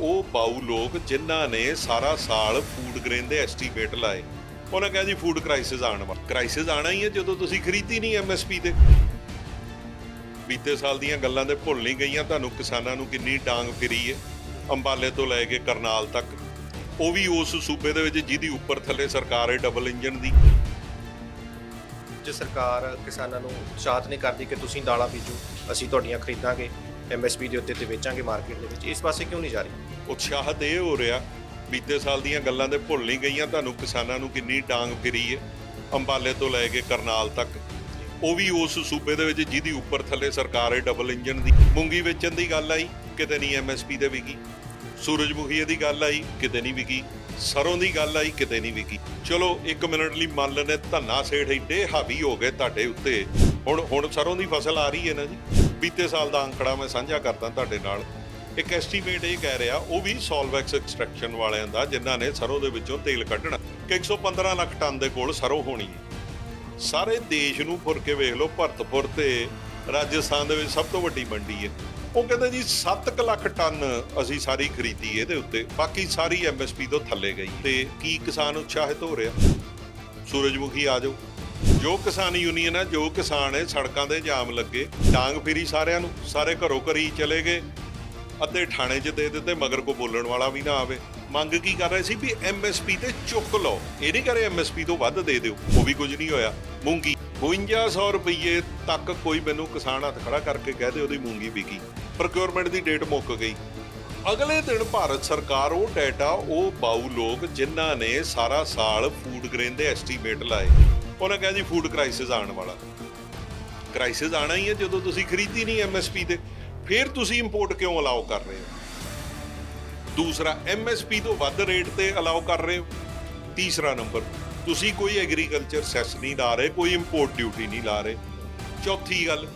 ਉਹ ਬਾਊ ਲੋਕ ਜਿਨ੍ਹਾਂ ਨੇ ਸਾਰਾ ਸਾਲ ਫੂਡ ਗ੍ਰੇਨ ਦੇ ਐਸਟੀਮੇਟ ਲਾਏ। ਉਹਨਾਂ ਕਿਹਾ ਜੀ ਫੂਡ ਕ੍ਰਾਈਸਿਸ ਆਉਣ ਵਾਲਾ। ਕ੍ਰਾਈਸਿਸ ਆਣਾ ਹੀ ਹੈ ਜਦੋਂ ਤੁਸੀਂ ਖਰੀਦੀ ਨਹੀਂ ਐਮਐਸਪੀ ਤੇ। ਬੀਤੇ ਸਾਲ ਦੀਆਂ ਗੱਲਾਂ ਦੇ ਭੁੱਲ ਨਹੀਂ ਗਈਆਂ, ਤੁਹਾਨੂੰ ਕਿਸਾਨਾਂ ਨੂੰ ਕਿੰਨੀ ਡਾਂਗ ਫਿਰੀ ਹੈ। ਅੰਬਾਲੇ ਤੋਂ ਲੈ ਕੇ ਕਰਨਾਲ ਤੱਕ। ਉਹ ਵੀ ਉਸ ਸੂਬੇ ਦੇ ਵਿੱਚ ਜਿਹਦੀ ਉੱਪਰ ਥੱਲੇ ਸਰਕਾਰ ਹੈ ਡਬਲ ਇੰਜਨ ਦੀ। ਜੇ ਸਰਕਾਰ ਕਿਸਾਨਾਂ ਨੂੰ ਉਤਸ਼ਾਹਤ ਨਹੀਂ ਕਰਦੀ ਕਿ ਤੁਸੀਂ ਦਾਲਾਂ ਬੀਜੋ, ਅਸੀਂ ਤੁਹਾਡੀਆਂ ਖਰੀਦਾਂਗੇ। ਐਮਐਸਪੀ ਦੇ ਉੱਤੇ ਤੇ ਵੇਚਾਂਗੇ ਮਾਰਕੀਟ ਦੇ ਵਿੱਚ। ਇਸ ਪਾਸੇ ਕਿਉਂ ਨਹੀਂ ਜਾ ਰਹੀ? ਉਤਸ਼ਾਹਤ ਇਹ ਹੋ ਰਿਹਾ। ਬੀਤੇ ਸਾਲ ਦੀਆਂ ਗੱਲਾਂ ਦੇ ਭੁੱਲ ਨਹੀਂ ਗਈਆਂ। ਤੁਹਾਨੂੰ ਕਿਸਾਨਾਂ ਨੂੰ ਕਿੰਨੀ ਡਾਂਗ ਫਿਰੀ ਹੈ ਅੰਬਾਲੇ ਤੋਂ ਲੈ ਕੇ ਕਰਨਾਲ ਤੱਕ। ਉਹ ਵੀ ਉਸ ਸੂਬੇ ਦੇ ਵਿੱਚ ਜਿਹਦੀ ਉੱਪਰ ਥੱਲੇ ਸਰਕਾਰ ਹੈ ਡਬਲ ਇੰਜਨ ਦੀ। ਮੂੰਗੀ ਵੇਚਣ ਦੀ ਗੱਲ ਆਈ, ਕਿਤੇ ਨਹੀਂ ਐਮਐਸਪੀ ਤੇ ਵਿਕੀ। ਸੂਰਜਮੁਖੀ ਦੀ ਗੱਲ ਆਈ, ਕਿਤੇ ਨਹੀਂ ਵਿਕੀ। ਸਰੋਂ ਦੀ ਗੱਲ ਆਈ, ਕਿਤੇ ਨਹੀਂ ਵਿਕੀ। ਚਲੋ 1 ਮਿੰਟ ਲਈ ਮੰਨ ਲੈਨੇ ਧੰਨਾ ਸੇਠ ਇੱਡੇ ਹਾਵੀ ਹੋ ਗਏ ਤੁਹਾਡੇ ਉੱਤੇ। ਹੁਣ ਹੁਣ ਸਰੋਂ ਦੀ ਫਸਲ ਆ ਰਹੀ ਹੈ ਨਾ ਜੀ। ਬੀਤੇ ਸਾਲ ਦਾ ਅੰਕੜਾ ਮੈਂ ਸਾਂਝਾ ਕਰਦਾ ਤੁਹਾਡੇ ਨਾਲ। ਇੱਕ ਐਸਟੀਮੇਟ ਇਹ ਕਹਿ ਰਿਹਾ, ਉਹ ਵੀ ਸੋਲਵੈਕਸ ਐਕਸਟ੍ਰੈਕਸ਼ਨ ਵਾਲਿਆਂ ਦਾ, ਜਿਨ੍ਹਾਂ ਨੇ ਸਰੋਂ ਦੇ ਵਿੱਚੋਂ ਤੇਲ ਕੱਢਣਾ। ਕਿ 115 ਲੱਖ ਟਨ ਦੇ ਕੋਲ ਸਰੋਂ ਹੋਣੀ ਹੈ। ਸਾਰੇ ਦੇਸ਼ ਨੂੰ ਫੁਰ ਕੇ ਵੇਖ ਲਓ, ਭਰਤਪੁਰ ਤੇ ਰਾਜਸਥਾਨ ਦੇ ਵਿੱਚ ਸਭ ਤੋਂ ਵੱਡੀ ਮੰਡੀ ਹੈ। ਉਹ ਕਹਿੰਦੇ ਜੀ 7 ਲੱਖ ਟਨ ਅਸੀਂ ਸਾਰੀ ਖਰੀਦੀ ਇਹਦੇ ਉੱਤੇ। ਬਾਕੀ ਸਾਰੀ ਐਮਐਸਪੀ ਤੋਂ ਥੱਲੇ ਗਈ। ਤੇ ਕੀ ਕਿਸਾਨ ਉਤਸ਼ਾਹਿਤ ਹੋ ਰਿਹਾ? ਸੂਰਜਮੁਖੀ ਆ ਜਾਓ। ਜੋ ਕਿਸਾਨ ਯੂਨੀਅਨ ਹੈ, ਜੋ ਕਿਸਾਨ ਹੈ, ਸੜਕਾਂ ਦੇ ਜਾਮ ਲੱਗੇ ਡਾਂਗ ਫਿਰੀ ਸਾਰਿਆਂ ਨੂੰ, ਸਾਰੇ ਘਰੋਂ ਘਰੀ ਚਲੇ ਗਏ ਅੱਧੇ ਥਾਣੇ 'ਚ ਦੇ ਦਿੱਤੇ, ਮਗਰ ਕੋ ਬੋਲਣ ਵਾਲਾ ਵੀ ਨਾ ਆਵੇ। ਮੰਗ ਕੀ ਕਰ ਰਹੇ ਸੀ ਵੀ ਐਮਐਸਪੀ ਤੇ ਚੁੱਕ ਲਓ। ਇਹ ਨਹੀਂ ਕਰੇ ਐਮਐਸਪੀ ਤੋਂ ਵੱਧ ਦੇ ਦਿਓ, ਉਹ ਵੀ ਕੁਝ ਨਹੀਂ ਹੋਇਆ। ਮੂੰਗੀ 5200 ਰੁਪਏ ਤੱਕ ਕੋਈ ਮੈਨੂੰ ਕਿਸਾਨ ਹੱਥ ਖੜਾ ਕਰਕੇ ਕਹਿ ਦੇ ਉਹਦੀ ਮੂੰਗੀ ਵਿਕੀ। ਪ੍ਰੋਕਿਉਰਮੈਂਟ ਦੀ ਡੇਟ ਮੁੱਕ ਗਈ। ਅਗਲੇ ਦਿਨ ਭਾਰਤ ਸਰਕਾਰ ਉਹ ਡਾਟਾ ਉਹ ਬਾਊ ਲੋਕ, ਜਿਨ੍ਹਾਂ ਨੇ ਸਾਰਾ ਸਾਲ ਫੂਡ ਗ੍ਰੇਨ ਦੇ ਐਸਟੀਮੇਟ ਲਾਏ। ਉਹਨਾਂ ਕਿਹਾ ਜੀ ਫੂਡ ਕ੍ਰਾਈਸਿਸ ਆਉਣ ਵਾਲਾ। ਕ੍ਰਾਈਸਿਸ ਆਣਾ ਹੀ ਹੈ ਜਦੋਂ ਤੁਸੀਂ ਖਰੀਦੀ ਨਹੀਂ ਐਮਐਸਪੀ ਤੇ, ਫਿਰ ਤੁਸੀਂ ਇੰਪੋਰਟ ਕਿਉਂ ਅਲਾਉ ਕਰ ਰਹੇ ਹੋ? ਦੂਸਰਾ ਐਮਐਸਪੀ ਤੋਂ ਵੱਧ ਰੇਟ ਤੇ ਅਲਾਉ ਕਰ ਰਹੇ ਹੋ? ਤੀਸਰਾ ਨੰਬਰ, ਤੁਸੀਂ ਕੋਈ ਐਗਰੀਕਲਚਰ ਸੈਸ ਨਹੀਂ ਲਾ ਰਹੇ, ਕੋਈ ਇੰਪੋਰਟ ਡਿਊਟੀ ਨਹੀਂ ਲਾ ਰਹੇ। ਚੌਥੀ ਗੱਲ,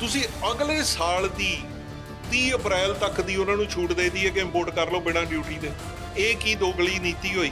ਤੁਸੀਂ ਅਗਲੇ ਸਾਲ ਦੀ 30 ਅਪ੍ਰੈਲ ਤੱਕ ਦੀ ਉਹਨਾਂ ਨੂੰ ਛੂਟ ਦੇ ਦਈਏ ਕਿ ਇੰਪੋਰਟ ਕਰ ਲਓ ਬਿਨਾਂ ਡਿਊਟੀ ਦੇ। ਇਹ ਕੀ ਦੋਗਲੀ ਨੀਤੀ ਹੋਈ?